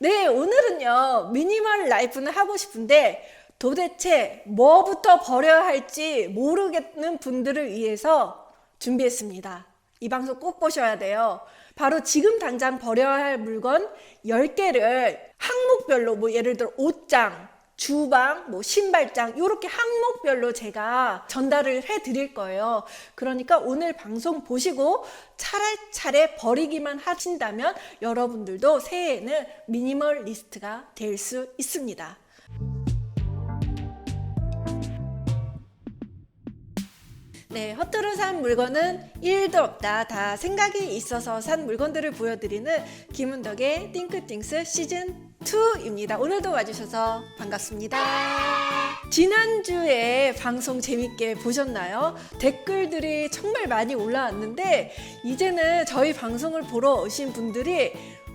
네, 오늘은요, 미니멀 라이프는 하고 싶은데 도대체 뭐부터 버려야 할지 모르겠는 분들을 위해서 준비했습니다. 이 방송 꼭 보셔야 돼요. 바로 지금 당장 버려야 할 물건 10개를 항목별로 뭐 예를 들어 옷장, 주방, 뭐 신발장 이렇게 항목별로 제가 전달을 해 드릴 거예요. 그러니까 오늘 방송 보시고 차례차례 버리기만 하신다면 여러분들도 새해에는 미니멀 리스트가 될 수 있습니다. 네, 허투루 산 물건은 1도 없다. 다 생각이 있어서 산 물건들을 보여드리는 김은덕의 띵크띵스 시즌 2입니다. 오늘도 와주셔서 반갑습니다. 지난주에 방송 재밌게 보셨나요? 댓글들이 정말 많이 올라왔는데, 이제는 저희 방송을 보러 오신 분들이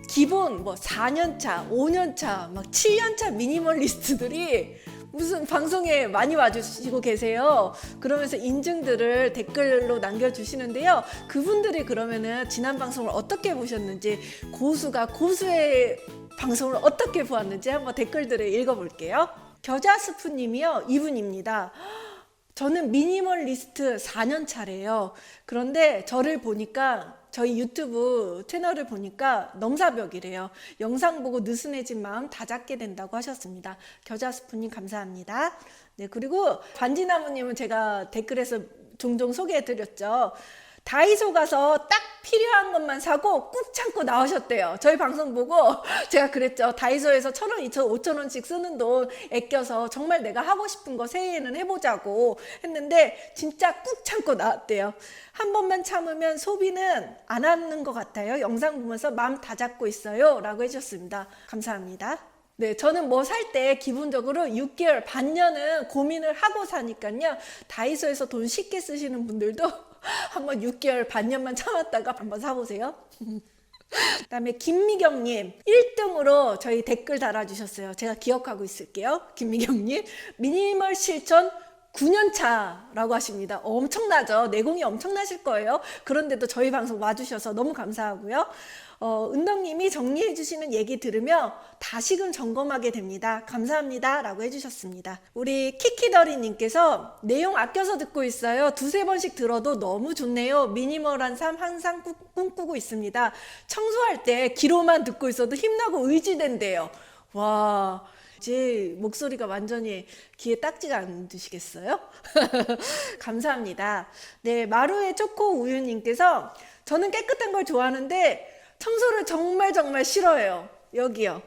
기본 뭐 4년차, 5년차, 막 7년차 미니멀리스트들이 무슨 방송에 많이 와주시고 계세요. 그러면서 인증들을 댓글로 남겨주시는데요. 그분들이 그러면은 지난 방송을 어떻게 보셨는지, 고수가 고수의 방송을 어떻게 보았는지 한번 댓글들을 읽어볼게요. 겨자스프님이요. 이분입니다. 저는 미니멀리스트 4년 차래요. 그런데 저를 보니까 저희 유튜브 채널을 보니까 넘사벽이래요. 영상 보고 느슨해진 마음 다 잡게 된다고 하셨습니다. 겨자스프님 감사합니다. 네, 그리고 반지나무님은 제가 댓글에서 종종 소개해드렸죠. 다이소 가서 딱 필요한 것만 사고 꾹 참고 나오셨대요. 저희 방송 보고 제가 그랬죠. 다이소에서 천 원, 이천, 오천 원씩 쓰는 돈 아껴서 정말 내가 하고 싶은 거 새해에는 해보자고 했는데 진짜 꾹 참고 나왔대요. 한 번만 참으면 소비는 안 하는 것 같아요. 영상 보면서 마음 다 잡고 있어요. 라고 해주셨습니다. 감사합니다. 네, 저는 뭐 살 때 기본적으로 6개월, 반년은 고민을 하고 사니까요. 다이소에서 돈 쉽게 쓰시는 분들도 한번 6개월, 반년만 참았다가 한번 사보세요. 그 다음에 김미경님 1등으로 저희 댓글 달아주셨어요. 제가 기억하고 있을게요. 김미경님 미니멀 실천 9년차라고 하십니다. 엄청나죠? 내공이 엄청나실 거예요. 그런데도 저희 방송 와주셔서 너무 감사하고요. 어, 은덕님이 정리해 주시는 얘기 들으며 다시금 점검하게 됩니다. 감사합니다. 라고 해주셨습니다. 우리 키키더리님께서 내용 아껴서 듣고 있어요. 두세 번씩 들어도 너무 좋네요. 미니멀한 삶 항상 꾸- 꿈꾸고 있습니다. 청소할 때 귀로만 듣고 있어도 힘나고 의지된대요. 와. 제 목소리가 완전히 귀에 딱지가 안 드시겠어요? 감사합니다. 네, 마루의 초코 우유님께서 저는 깨끗한 걸 좋아하는데 청소를 정말 정말 싫어해요. 여기요.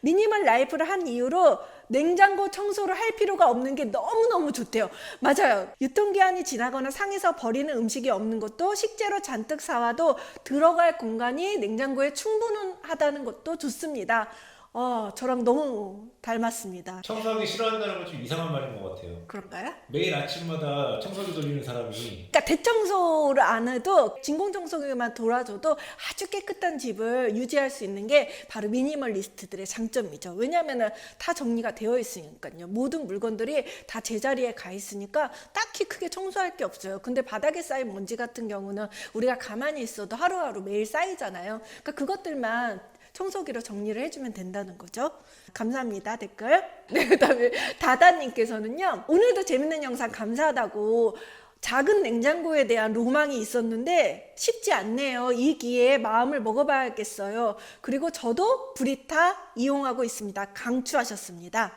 미니멀 라이프를 한 이후로 냉장고 청소를 할 필요가 없는 게 너무너무 좋대요. 맞아요. 유통기한이 지나거나 상해서 버리는 음식이 없는 것도 식재료 잔뜩 사와도 들어갈 공간이 냉장고에 충분하다는 것도 좋습니다. 어, 저랑 너무 닮았습니다. 청소하기 싫어한다는 건 좀 이상한 말인 것 같아요. 그런가요? 매일 아침마다 청소기 돌리는 사람이 그러니까 대청소를 안 해도 진공청소기만 돌아줘도 아주 깨끗한 집을 유지할 수 있는 게 바로 미니멀리스트들의 장점이죠. 왜냐하면 다 정리가 되어 있으니까요. 모든 물건들이 다 제자리에 가 있으니까 딱히 크게 청소할 게 없어요. 근데 바닥에 쌓인 먼지 같은 경우는 우리가 가만히 있어도 하루하루 매일 쌓이잖아요. 그러니까 그것들만 청소기로 정리를 해주면 된다는 거죠. 감사합니다. 댓글. 네, 그 다음에 다다님께서는요, 오늘도 재밌는 영상 감사하다고 작은 냉장고에 대한 로망이 있었는데 쉽지 않네요. 이 기회에 마음을 먹어봐야겠어요. 그리고 저도 브리타 이용하고 있습니다. 강추하셨습니다.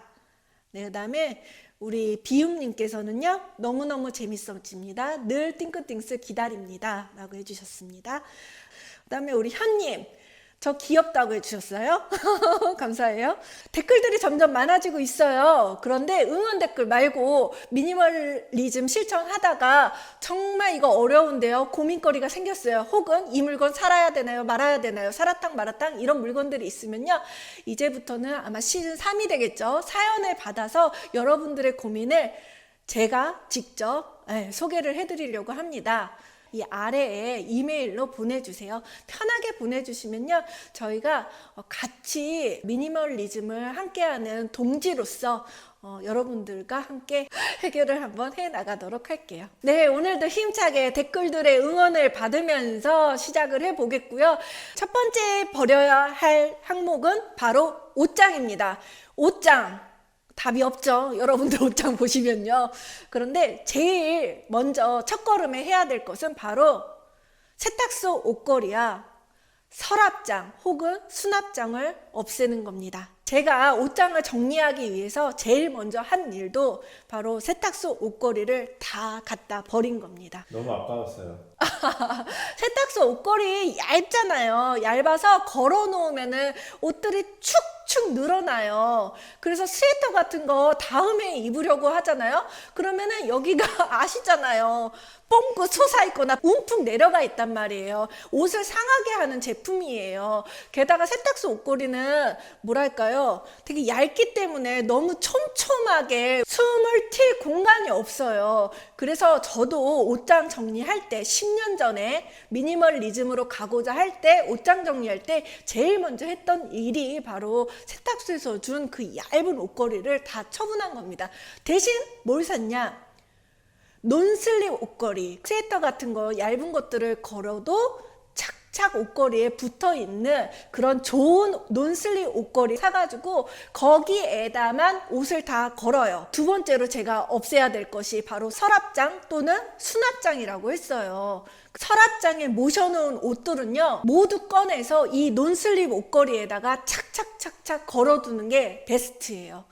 네, 그 다음에 우리 비움님께서는요, 너무너무 재밌어집니다. 늘 띵크띵스 기다립니다. 라고 해주셨습니다. 그 다음에 우리 현님, 저 귀엽다고 해주셨어요. 감사해요. 댓글들이 점점 많아지고 있어요. 그런데 응원 댓글 말고 미니멀리즘 실천하다가 정말 이거 어려운데요. 고민거리가 생겼어요. 혹은 이 물건 살아야 되나요? 말아야 되나요? 살았탕 말았탕 이런 물건들이 있으면요. 이제부터는 아마 시즌 3이 되겠죠. 사연을 받아서 여러분들의 고민을 제가 직접 예, 소개를 해드리려고 합니다. 이 아래에 이메일로 보내주세요. 편하게 보내주시면요. 저희가 어, 같이 미니멀리즘을 함께하는 동지로서 어, 여러분들과 함께 해결을 한번 해 나가도록 할게요. 네, 오늘도 힘차게 댓글들의 응원을 받으면서 시작을 해 보겠고요. 첫 번째 버려야 할 항목은 바로 옷장입니다. 옷장. 답이 없죠. 여러분들 옷장 보시면요. 그런데 제일 먼저 첫 걸음에 해야 될 것은 바로 세탁소 옷걸이야 서랍장 혹은 수납장을 없애는 겁니다. 제가 옷장을 정리하기 위해서 제일 먼저 한 일도 바로 세탁소 옷걸이를 다 갖다 버린 겁니다. 너무 아까웠어요. 세탁소 옷걸이 얇잖아요. 얇아서 걸어 놓으면은 옷들이 축 축 늘어나요. 그래서 스웨터 같은 거 다음에 입으려고 하잖아요. 그러면은 여기가 아시잖아요. 뻥긋 솟아 있거나 움푹 내려가 있단 말이에요. 옷을 상하게 하는 제품이에요. 게다가 세탁소 옷걸이는 뭐랄까요? 되게 얇기 때문에 너무 촘촘하게 숨을 튈 공간이 없어요. 그래서 저도 옷장 정리할 때 10년 전에 미니멀리즘으로 가고자 할 때 옷장 정리할 때 제일 먼저 했던 일이 바로 세탁소에서 준 그 얇은 옷걸이를 다 처분한 겁니다. 대신 뭘 샀냐? 논슬립 옷걸이, 스웨터 같은 거 얇은 것들을 걸어도 착착 옷걸이에 붙어 있는 그런 좋은 논슬립 옷걸이 사가지고 거기에다만 옷을 다 걸어요. 두 번째로 제가 없애야 될 것이 바로 서랍장 또는 수납장이라고 했어요. 서랍장에 모셔놓은 옷들은요 모두 꺼내서 이 논슬립 옷걸이에다가 착착착착 걸어두는 게 베스트예요.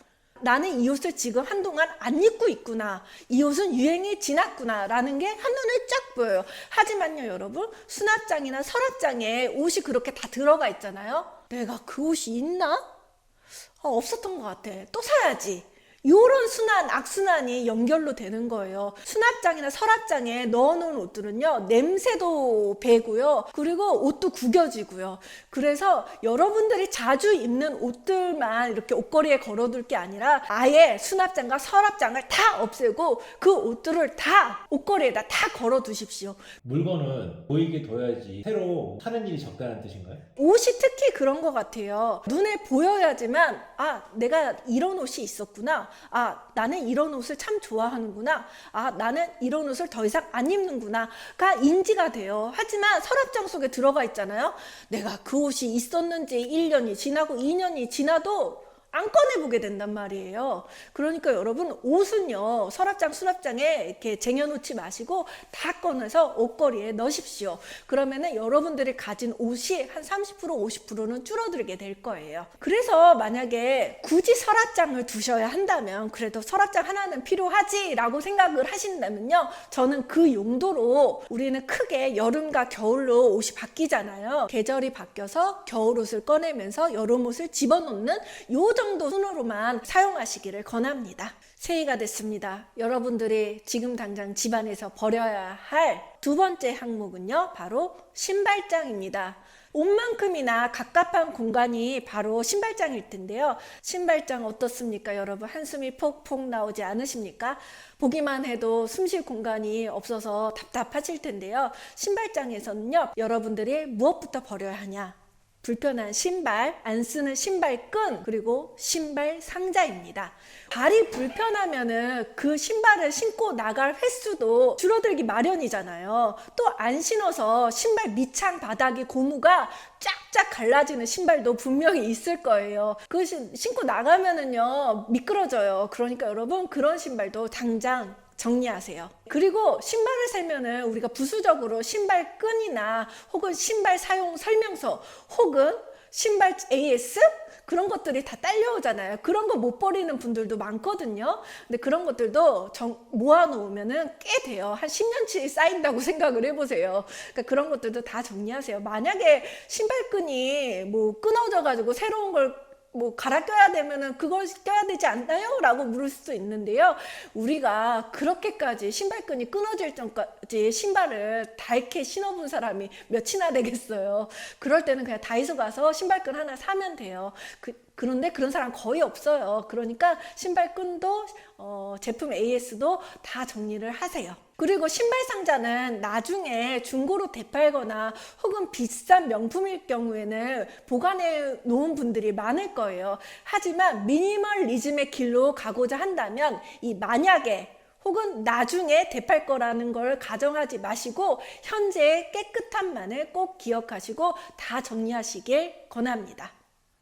나는 이 옷을 지금 한동안 안 입고 있구나. 이 옷은 유행이 지났구나. 라는 게 한눈에 쫙 보여요. 하지만요, 여러분. 수납장이나 서랍장에 옷이 그렇게 다 들어가 있잖아요. 내가 그 옷이 있나? 아, 없었던 것 같아. 또 사야지. 요런 순환, 악순환이 연결로 되는 거예요. 수납장이나 서랍장에 넣어놓은 옷들은요, 냄새도 배고요. 그리고 옷도 구겨지고요. 그래서 여러분들이 자주 입는 옷들만 이렇게 옷걸이에 걸어둘 게 아니라 아예 수납장과 서랍장을 다 없애고 그 옷들을 다 옷걸이에다 다 걸어두십시오. 물건은 보이게 둬야지 새로 사는 일이 적다는 뜻인가요? 옷이 특히 그런 것 같아요. 눈에 보여야지만, 아, 내가 이런 옷이 있었구나. 아, 나는 이런 옷을 참 좋아하는구나. 아, 나는 이런 옷을 더 이상 안 입는구나.가 인지가 돼요. 하지만 서랍장 속에 들어가 있잖아요. 내가 그 옷이 있었는지 1년이 지나고 2년이 지나도 안 꺼내보게 된단 말이에요. 그러니까 여러분 옷은요 서랍장 수납장에 이렇게 쟁여놓지 마시고 다 꺼내서 옷걸이에 넣으십시오. 그러면은 여러분들이 가진 옷이 한 30% 50%는 줄어들게 될 거예요. 그래서 만약에 굳이 서랍장을 두셔야 한다면 그래도 서랍장 하나는 필요하지라고 생각을 하신다면요 저는 그 용도로 우리는 크게 여름과 겨울로 옷이 바뀌잖아요. 계절이 바뀌어서 겨울 옷을 꺼내면서 여름 옷을 집어넣는 요 정도 순으로만 사용하시기를 권합니다. 새해가 됐습니다. 여러분들이 지금 당장 집안에서 버려야 할 두 번째 항목은요, 바로 신발장입니다. 옷만큼이나 갑갑한 공간이 바로 신발장일 텐데요. 신발장 어떻습니까, 여러분? 한숨이 폭폭 나오지 않으십니까? 보기만 해도 숨 쉴 공간이 없어서 답답하실 텐데요. 신발장에서는요, 여러분들이 무엇부터 버려야 하냐? 불편한 신발, 안 쓰는 신발끈, 그리고 신발 상자입니다. 발이 불편하면은 그 신발을 신고 나갈 횟수도 줄어들기 마련이잖아요. 또 안 신어서 신발 밑창 바닥이 고무가 쫙쫙 갈라지는 신발도 분명히 있을 거예요. 그 신, 신고 나가면은요, 미끄러져요. 그러니까 여러분, 그런 신발도 당장 정리하세요. 그리고 신발을 살면은 우리가 부수적으로 신발 끈이나 혹은 신발 사용 설명서 혹은 신발 AS 그런 것들이 다 딸려오잖아요. 그런 거 못 버리는 분들도 많거든요. 근데 그런 것들도 정, 모아놓으면은 꽤 돼요. 한 10년치 쌓인다고 생각을 해보세요. 그러니까 그런 것들도 다 정리하세요. 만약에 신발끈이 뭐 끊어져가지고 새로운 걸 뭐 갈아 껴야 되면은 그걸 껴야 되지 않나요? 라고 물을 수도 있는데요. 우리가 그렇게까지 신발끈이 끊어질 전까지 신발을 닳게 신어본 사람이 몇이나 되겠어요. 그럴 때는 그냥 다이소 가서 신발끈 하나 사면 돼요. 그, 그런데 그런 사람 거의 없어요. 그러니까 신발끈도 어, 제품 AS도 다 정리를 하세요. 그리고 신발 상자는 나중에 중고로 되팔거나 혹은 비싼 명품일 경우에는 보관해 놓은 분들이 많을 거예요. 하지만 미니멀리즘의 길로 가고자 한다면 이 만약에 혹은 나중에 되팔 거라는 걸 가정하지 마시고 현재의 깨끗한 만을 꼭 기억하시고 다 정리하시길 권합니다.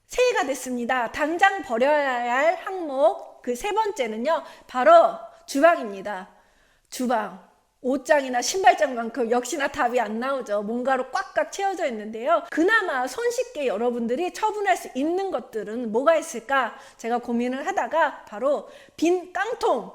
새해가 됐습니다. 당장 버려야 할 항목 그 세 번째는요. 바로 주방입니다. 주방. 옷장이나 신발장만큼 역시나 답이 안 나오죠. 뭔가로 꽉꽉 채워져 있는데요. 그나마 손쉽게 여러분들이 처분할 수 있는 것들은 뭐가 있을까? 제가 고민을 하다가 바로 빈 깡통,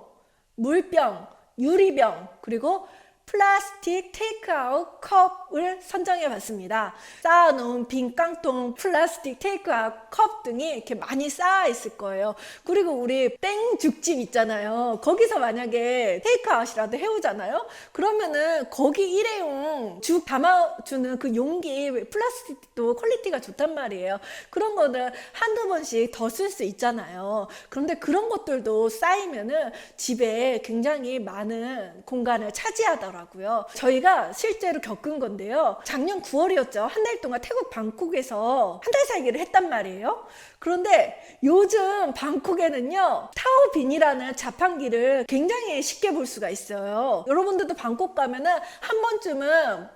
물병, 유리병, 그리고 플라스틱 테이크아웃 컵을 선정해 봤습니다. 쌓아놓은 빈 깡통, 플라스틱 테이크아웃 컵 등이 이렇게 많이 쌓아 있을 거예요. 그리고 우리 땡죽집 있잖아요. 거기서 만약에 테이크아웃이라도 해오잖아요. 그러면은 거기 일회용 죽 담아주는 그 용기 플라스틱도 퀄리티가 좋단 말이에요. 그런 거는 한두 번씩 더 쓸 수 있잖아요. 그런데 그런 것들도 쌓이면은 집에 굉장히 많은 공간을 차지하 더라고요. 저희가 실제로 겪은 건데요. 작년 9월이었죠. 한 달 동안 태국 방콕에서 한 달 살기를 했단 말이에요. 그런데 요즘 방콕에는요, 타오빈이라는 자판기를 굉장히 쉽게 볼 수가 있어요. 여러분들도 방콕 가면은 한 번쯤은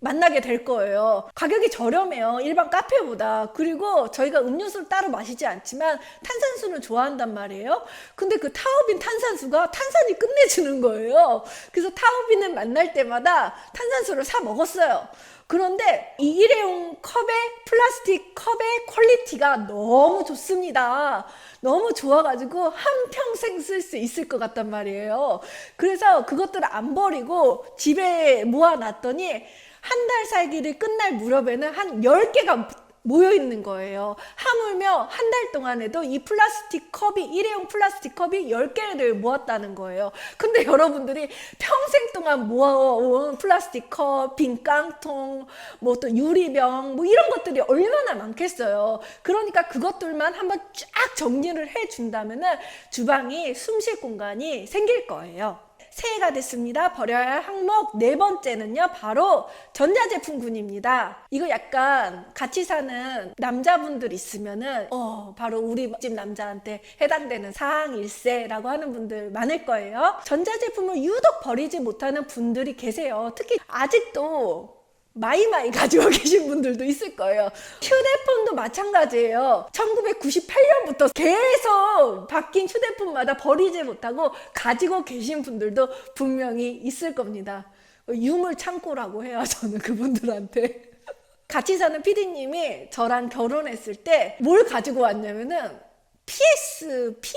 만나게 될 거예요. 가격이 저렴해요. 일반 카페보다. 그리고 저희가 음료수를 따로 마시지 않지만 탄산수는 좋아한단 말이에요. 근데 그 타오빈 탄산수가 탄산이 끝내주는 거예요. 그래서 타오빈을 만날 때마다 탄산수를 사 먹었어요. 그런데 이 일회용 컵의 플라스틱 컵의 퀄리티가 너무 좋습니다. 너무 좋아가지고 한평생 쓸 수 있을 것 같단 말이에요. 그래서 그것들을 안 버리고 집에 모아놨더니 한 달 살기를 끝날 무렵에는 한 10개가 모여 있는 거예요. 하물며 한 달 동안에도 이 플라스틱 컵이, 일회용 플라스틱 컵이 10개를 모았다는 거예요. 근데 여러분들이 평생 동안 모아온 플라스틱 컵, 빈 깡통, 뭐 또 유리병, 뭐 이런 것들이 얼마나 많겠어요. 그러니까 그것들만 한번 쫙 정리를 해 준다면은 주방이 숨 쉴 공간이 생길 거예요. 새해가 됐습니다. 버려야 할 항목 네 번째는요, 바로 전자제품군입니다. 이거 약간 같이 사는 남자분들 있으면은, 어, 바로 우리 집 남자한테 해당되는 사항일세라고 하는 분들 많을 거예요. 전자제품을 유독 버리지 못하는 분들이 계세요. 특히 아직도 마이마이 가지고 계신 분들도 있을 거예요. 휴대폰도 마찬가지예요. 1998년부터 계속 바뀐 휴대폰마다 버리지 못하고 가지고 계신 분들도 분명히 있을 겁니다. 유물 창고라고 해요, 저는 그분들한테. 같이 사는 피디님이 저랑 결혼했을 때 뭘 가지고 왔냐면은 PSP?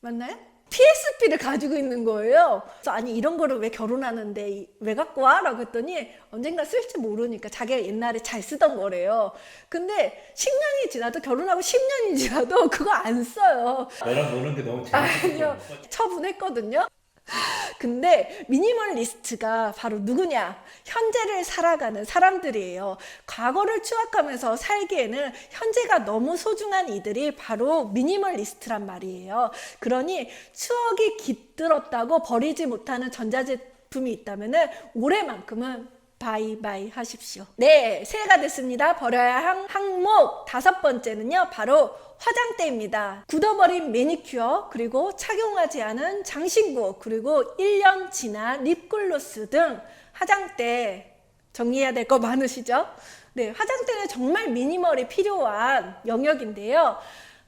맞나요? PSP를 가지고 있는 거예요. 그래서 아니 이런 거를 왜 결혼하는데 이- 왜 갖고 와? 라고 했더니 언젠가 쓸지 모르니까 자기가 옛날에 잘 쓰던 거래요. 근데 10년이 지나도 결혼하고 10년이 지나도 그거 안 써요. 나랑 노는 게 너무 아니요. 재밌어. 처분했거든요. 근데 미니멀리스트가 바로 누구냐? 현재를 살아가는 사람들이에요. 과거를 추억하면서 살기에는 현재가 너무 소중한 이들이 바로 미니멀리스트란 말이에요. 그러니 추억이 깃들었다고 버리지 못하는 전자제품이 있다면은 올해만큼은 바이바이 하십시오. 네, 새해가 됐습니다. 버려야 할 항목 다섯 번째는요, 바로 화장대입니다. 굳어버린 매니큐어, 그리고 착용하지 않은 장신구, 그리고 1년 지난 립글로스 등 화장대 정리해야 될 거 많으시죠? 네, 화장대는 정말 미니멀이 필요한 영역인데요.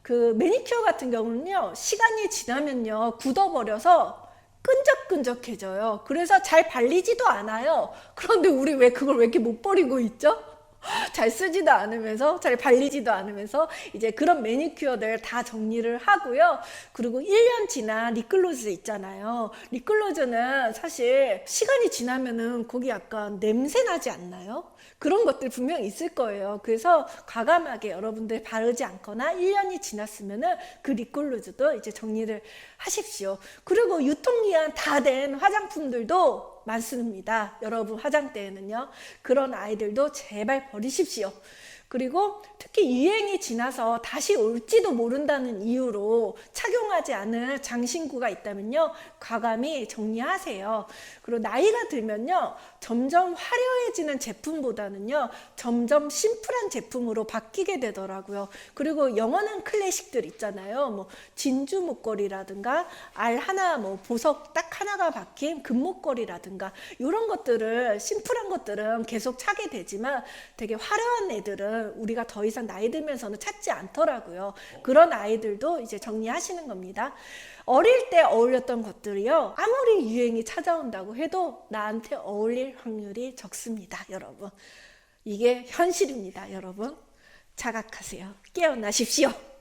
그 매니큐어 같은 경우는요, 시간이 지나면요, 굳어버려서 끈적끈적해져요. 그래서 잘 발리지도 않아요. 그런데 우리 왜 그걸 왜 이렇게 못 버리고 있죠? 잘 쓰지도 않으면서 잘 발리지도 않으면서 이제 그런 매니큐어들 다 정리를 하고요. 그리고 1년 지난 립글로즈 있잖아요. 립글로즈는 사실 시간이 지나면은 거기 약간 냄새 나지 않나요? 그런 것들 분명 있을 거예요. 그래서 과감하게 여러분들 바르지 않거나 1년이 지났으면은 그 립글로즈도 이제 정리를 하십시오. 그리고 유통기한 다 된 화장품들도 많습니다. 여러분 화장대에는요. 그런 아이들도 제발 버리십시오. 그리고 특히 유행이 지나서 다시 올지도 모른다는 이유로 착용하지 않은 장신구가 있다면요. 과감히 정리하세요. 그리고 나이가 들면요. 점점 화려해지는 제품보다는요. 점점 심플한 제품으로 바뀌게 되더라고요. 그리고 영원한 클래식들 있잖아요. 뭐 진주 목걸이라든가 알 하나 뭐 보석 딱 하나가 박힌 금목걸이라든가 이런 것들을 심플한 것들은 계속 차게 되지만 되게 화려한 애들은 우리가 더 이상 나이 들면서는 찾지 않더라고요. 그런 아이들도 이제 정리하시는 겁니다. 어릴 때 어울렸던 것들이요. 아무리 유행이 찾아온다고 해도 나한테 어울릴 확률이 적습니다, 여러분. 이게 현실입니다, 여러분. 자각하세요. 깨어나십시오.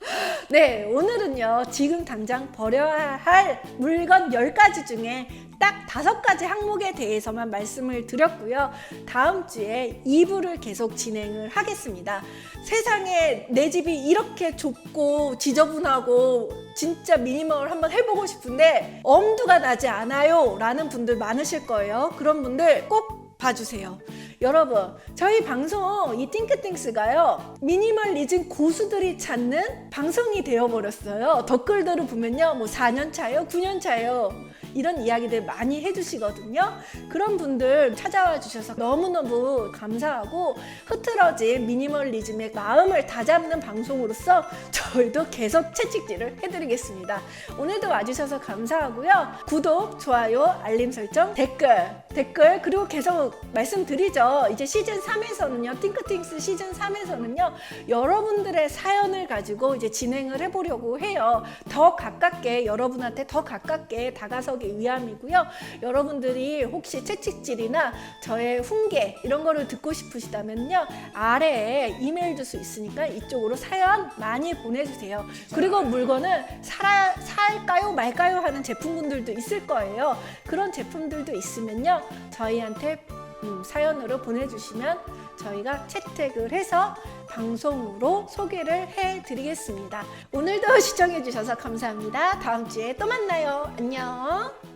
네, 오늘은요, 지금 당장 버려야 할 물건 10가지 중에 딱 5가지 항목에 대해서만 말씀을 드렸고요. 다음 주에 2부를 계속 진행을 하겠습니다. 세상에 내 집이 이렇게 좁고 지저분하고 진짜 미니멀 한번 해보고 싶은데 엄두가 나지 않아요. 라는 분들 많으실 거예요. 그런 분들 꼭 봐주세요. 여러분, 저희 방송 이 띵크띵스가요, 미니멀리즘 고수들이 찾는 방송이 되어버렸어요. 댓글들을 보면요, 뭐 4년 차요, 9년 차요. 이런 이야기들 많이 해주시거든요. 그런 분들 찾아와 주셔서 너무너무 감사하고 흐트러진 미니멀리즘의 마음을 다잡는 방송으로서 저희도 계속 채찍질을 해드리겠습니다. 오늘도 와주셔서 감사하고요. 구독, 좋아요, 알림 설정, 댓글, 댓글, 그리고 계속 말씀드리죠. 이제 시즌 3에서는요, 띵크띵스 시즌 3에서는요, 여러분들의 사연을 가지고 이제 진행을 해보려고 해요. 더 가깝게, 여러분한테 더 가깝게 다가서 기 위함이고요. 여러분들이 혹시 채찍질이나 저의 훈계, 이런 거를 듣고 싶으시다면요, 아래에 이메일 주소 있으니까 이쪽으로 사연 많이 보내주세요. 그리고 물건을 살아, 살까요, 말까요 하는 제품군들도 있을 거예요. 그런 제품들도 있으면요, 저희한테 음, 사연으로 보내주시면 저희가 채택을 해서 방송으로 소개를 해드리겠습니다. 오늘도 시청해주셔서 감사합니다. 다음 주에 또 만나요. 안녕.